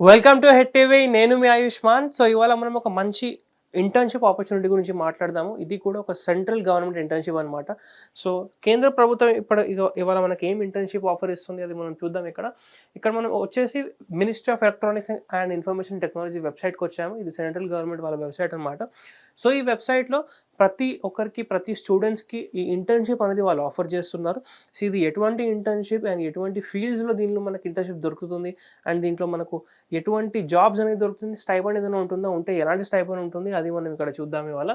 Welcome to head TV నేను మీ Ayushman so ఇవాళ మనం ఒక మంచి ఇంటర్న్షిప్ ఆపర్చునిటీ గురించి మాట్లాడదాము. ఇది కూడా ఒక సెంట్రల్ గవర్నమెంట్ ఇంటర్న్షిప్ అనమాట సో కేంద్ర ప్రభుత్వం ఇప్పుడు ఇవాళ మనకి ఏం ఇంటర్న్షిప్ ఆఫర్ ఇస్తుంది అది మనం చూద్దాం ఇక్కడ. ఇక్కడ మనం వచ్చేసి ministry of electronics and information technology వెబ్సైట్కి వచ్చాము ఇది సెంట్రల్ గవర్నమెంట్ వాళ్ళ వెబ్సైట్ అనమాట సో ఈ వెబ్సైట్లో ప్రతి ఒక్కరికి ప్రతి స్టూడెంట్స్కి ఈ ఇంటర్న్షిప్ అనేది వాళ్ళు ఆఫర్ చేస్తున్నారు. సో ఇది ఎటువంటి ఇంటర్న్షిప్ అండ్ ఎటువంటి ఫీల్డ్స్లో దీనిలో మనకి ఇంటర్న్షిప్ దొరుకుతుంది? అండ్ దీంట్లో మనకు ఎటువంటి జాబ్స్ అనేది దొరుకుతుంది? స్టైబండ్ ఏదైనా ఉంటుందా? ఉంటే ఎలాంటి స్టైపండ్ ఉంటుంది? అది మనం ఇక్కడ చూద్దాం ఇవాళ.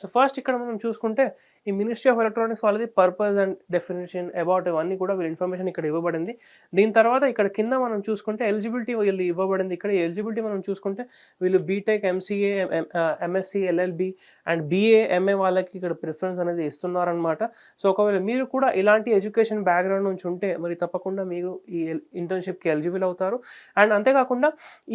సో ఫస్ట్ ఇక్కడ మనం చూసుకుంటే ఈ మినిస్ట్రీ ఆఫ్ ఎలక్ట్రానిక్స్ వాళ్ళది పర్పస్ అండ్ డెఫినేషన్ అబౌట్ ఇవన్నీ కూడా వీళ్ళ ఇన్ఫర్మేషన్ ఇక్కడ ఇవ్వబడింది. దీని తర్వాత ఇక్కడ కింద మనం చూసుకుంటే ఎలిజిబిలిటీ వీళ్ళు ఇవ్వబడింది. ఇక్కడ ఎలిజిబిలిటీ మనం చూసుకుంటే వీళ్ళు BTech MCA MSc LLB and BA MA వాళ్ళకి ఇక్కడ ప్రిఫరెన్స్ అనేది ఇస్తున్నారనమాట సో ఒకవేళ మీరు కూడా ఇలాంటి ఎడ్యుకేషన్ బ్యాక్గ్రౌండ్ నుంచి ఉంటే మరి తప్పకుండా మీరు ఈ ఇంటర్న్షిప్కి ఎలిజిబుల్ అవుతారు. అండ్ అంతేకాకుండా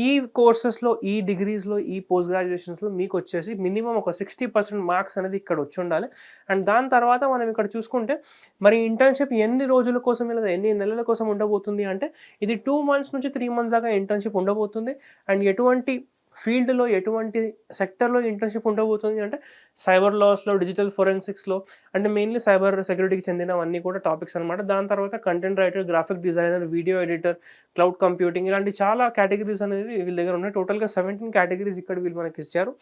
ఈ కోర్సెస్లో ఈ డిగ్రీస్లో ఈ పోస్ట్ గ్రాడ్యుయేషన్స్లో మీకు వచ్చేసి మినిమం ఒక సిక్స్టీ పర్సెంట్ మార్క్స్ అనేది ఇక్కడ వచ్చి ఉండాలి. అండ్ దాని తర్వాత మనం ఇక్కడ చూసుకుంటే మరి ఇంటర్న్షిప్ ఎన్ని రోజుల కోసం లేదా ఎన్ని నెలల కోసం ఉండబోతుంది అంటే ఇది టూ మంత్స్ నుంచి త్రీ మంత్స్ దాకా ఇంటర్న్షిప్ ఉండబోతుంది. అండ్ ఎటువంటి ఫీల్డ్లో ఎటువంటి సెక్టర్లో ఇంటర్న్షిప్ ఉండబోతుంది అంటే సైబర్ లాస్లో డిజిటల్ ఫోరెన్సిక్స్లో అంటే మెయిన్లీ సైబర్ సెక్యూరిటీకి చెందినవన్నీ కూడా టాపిక్స్ అనమాట దాని తర్వాత content writer graphic designer video editor cloud computing ఇలాంటి చాలా కేటగిరీస్ అనేది వీళ్ళ దగ్గర ఉన్నాయి. టోటల్గా సెవెంటీన్ కేటగిరీస్ ఇక్కడ వీళ్ళు మనకి ఇచ్చారు.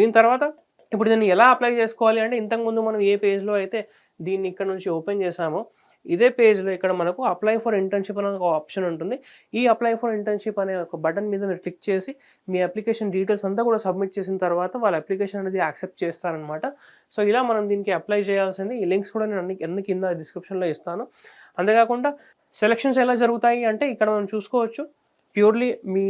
దీని తర్వాత ఇప్పుడు దీన్ని ఎలా అప్లై చేసుకోవాలి అంటే ఇంతకుముందు మనం ఏ పేజ్లో అయితే దీన్ని ఇక్కడ నుంచి ఓపెన్ చేసామో ఇదే పేజ్లో ఇక్కడ మనకు అప్లై ఫర్ ఇంటర్న్షిప్ అనే ఒక ఆప్షన్ ఉంటుంది. ఈ అప్లై ఫర్ ఇంటర్న్షిప్ అనే ఒక బటన్ మీద మీరు క్లిక్ చేసి మీ అప్లికేషన్ డీటెయిల్స్ అంతా కూడా సబ్మిట్ చేసిన తర్వాత వాళ్ళ అప్లికేషన్ అనేది యాక్సెప్ట్ చేస్తారనమాట సో ఇలా మనం దీనికి అప్లై చేయాల్సింది. ఈ లింక్స్ కూడా నేను అన్ని అన్ని కింద డిస్క్రిప్షన్లో ఇస్తాను. అంతేకాకుండా సెలక్షన్స్ ఎలా జరుగుతాయి అంటే ఇక్కడ మనం చూసుకోవచ్చు. ప్యూర్లీ మీ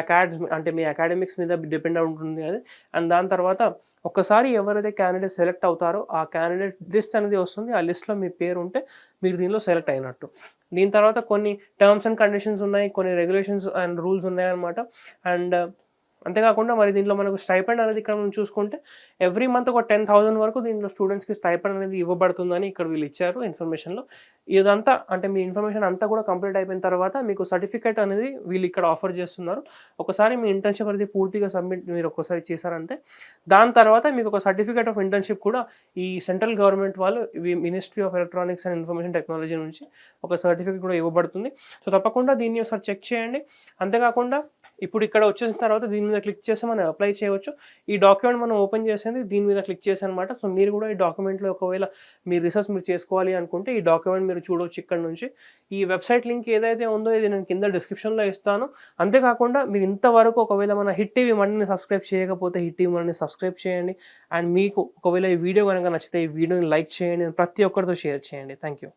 అకాడ్స్ అంటే మీ అకాడమిక్స్ మీద డిపెండ్ అయి ఉంటుంది అది. అండ్ దాని తర్వాత ఒక్కసారి ఎవరైతే క్యాండిడేట్ సెలెక్ట్ అవుతారో ఆ క్యాండిడేట్ లిస్ట్ అనేది వస్తుంది. ఆ లిస్ట్లో మీ పేరు ఉంటే మీరు దీనిలో సెలెక్ట్ అయినట్టు. దీని తర్వాత కొన్ని టర్మ్స్ అండ్ కండిషన్స్ ఉన్నాయి కొన్ని రెగ్యులేషన్స్ అండ్ రూల్స్ ఉన్నాయన్నమాట. అండ్ అంతేకాకుండా మరి దీంట్లో మనకు స్టైపెండ్ అనేది ఇక్కడ మనం చూసుకుంటే ఎవ్రీ మంత్ ఒక టెన్ థౌసండ్ వరకు దీంట్లో స్టూడెంట్స్కి స్టైపెండ్ అనేది ఇవ్వబడుతుందని ఇక్కడ వీళ్ళు ఇచ్చారు ఇన్ఫర్మేషన్లో. ఇదంతా అంటే మీ ఇన్ఫర్మేషన్ అంతా కూడా కంప్లీట్ అయిపోయిన తర్వాత మీకు సర్టిఫికేట్ అనేది వీళ్ళు ఇక్కడ ఆఫర్ చేస్తున్నారు. ఒకసారి మీ ఇంటర్న్షిప్ అనేది పూర్తిగా సబ్మిట్ మీరు ఒక్కసారి చేశారంటే దాని తర్వాత మీకు ఒక సర్టిఫికేట్ ఆఫ్ ఇంటర్న్షిప్ కూడా ఈ సెంట్రల్ గవర్నమెంట్ వాళ్ళు ministry of electronics and information technology నుంచి ఒక సర్టిఫికేట్ కూడా ఇవ్వబడుతుంది. సో తప్పకుండా దీన్ని ఒకసారి చెక్ చేయండి. అంతేకాకుండా ఇప్పుడు ఇక్కడ వచ్చేసిన తర్వాత దీని మీద క్లిక్ చేసి మనం అప్లై చేయవచ్చు. ఈ డాక్యుమెంట్ మనం ఓపెన్ చేసేది దీని మీద క్లిక్ చేసి అనమాట సో మీరు కూడా ఈ డాక్యుమెంట్లో ఒకవేళ మీ రీసెర్చ్ మీరు చేసుకోవాలి అనుకుంటే ఈ డాక్యుమెంట్ మీరు చూడవచ్చు ఇక్కడ నుంచి. ఈ వెబ్సైట్ లింక్ ఏదైతే ఉందో ఇది నేను కింద డిస్క్రిప్షన్లో ఇస్తాను. అంతేకాకుండా మీరు ఇంతవరకు ఒకవేళ మన హిట్ టీవీ మనని సబ్స్క్రైబ్ చేయకపోతే హిట్ టీవీ మనని సబ్స్క్రైబ్ చేయండి. అండ్ మీకు ఒకవేళ ఈ వీడియో కనుక నచ్చితే ఈ వీడియోని లైక్ చేయండి. ప్రతి ఒక్కరితో షేర్ చేయండి. Thank you